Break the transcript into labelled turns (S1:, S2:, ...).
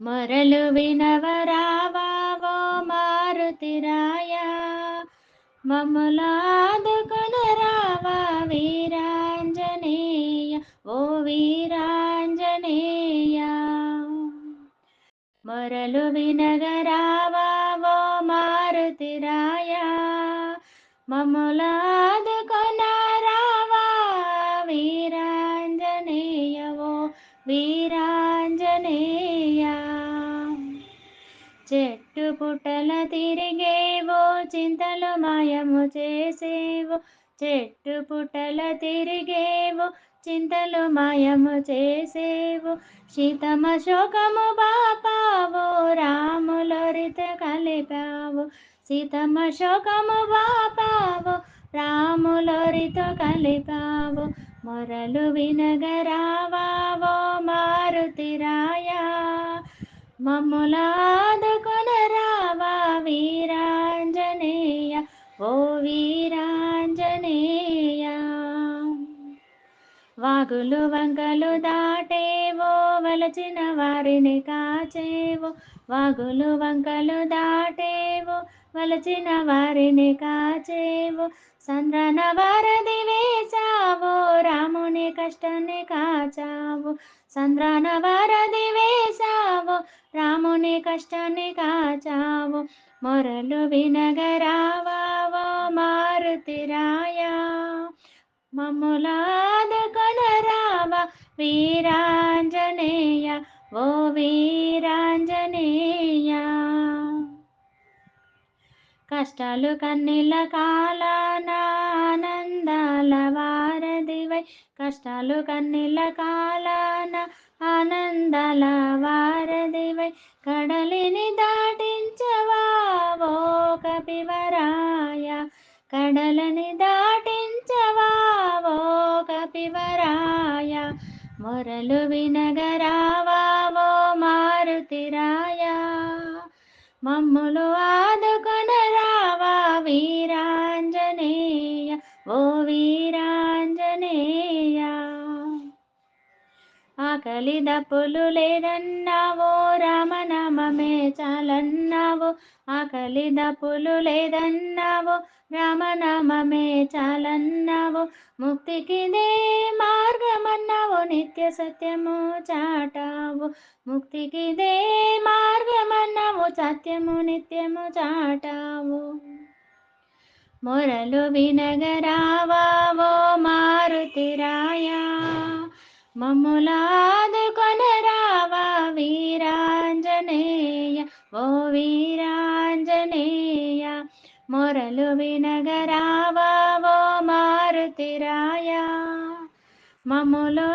S1: మొరలు వినవరావావో మారుతిరాయ మమ్ములాదుకొనరావా వీరాంజనేయ ఓ వీరాంజనేయ మొరలు వినగరావావో మారుతిరాయ మమ్ములాదుకొనరావా చెట్టు పుట్టల తిరిగేవో చింతలు మాయము చేసేవో. చెట్టు పుట్టల తిరిగేవో చింతలు మాయము చేసేవో. శీతమ శోకము బాపావో రాములరిత కలిపావు. సీతమ శోకము బాపావో రాములరితో కలిపావు. మొరలు వినగరావావో మారుతిరాయా మమ్ములాదుకొనరావా వాగులు వంకలు దాటేవో వలచిన వారిని కాచేవో. వాగులు వంకలు దాటేవో వలచిన వారిని కాచేవో. చంద్రన వారధి వేశావో రాముని కష్టాన్ని కాచావు. చంద్రన వారధి వేశావు రాముని కష్టాన్ని కాచావు. మొరలు వినగరావావో మారుతిరాయా మమ్ములా వీరాంజనేయ ఓ వీరాంజనేయ. కష్టాలు కన్నీల కాలాన ఆనందాల వారధివై కష్టాలు కన్నీల కాలాన ఆనందాల వారధివై కడలిని దాటించవా ఓ కపివరాయ కడలని మొరలు వినగరావా ఓ మారుతిరాయ. మమ్ములు ఆదుకొనరావా వీరాంజనేయ. ఓ వీరా ఆకలి దప్పులు లేదన్నావో రామనామమే చాలన్నావో ఆకలి దప్పులు లేదన్నావో రామనామమే చాలన్నావో ముక్తికిదే మార్గమన్నావో నిత్య సత్యము చాటావు. ముక్తికిదే మార్గమన్నావు సత్యము నిత్యము చాటావు. మొరలు వినగరావావో మారుతి మమ్ములాదుకొనరావా వీరాంజనేయ ఓ వీరాంజనేయ మొరలు వినగరావావో మారుతిరాయ మమ్ములు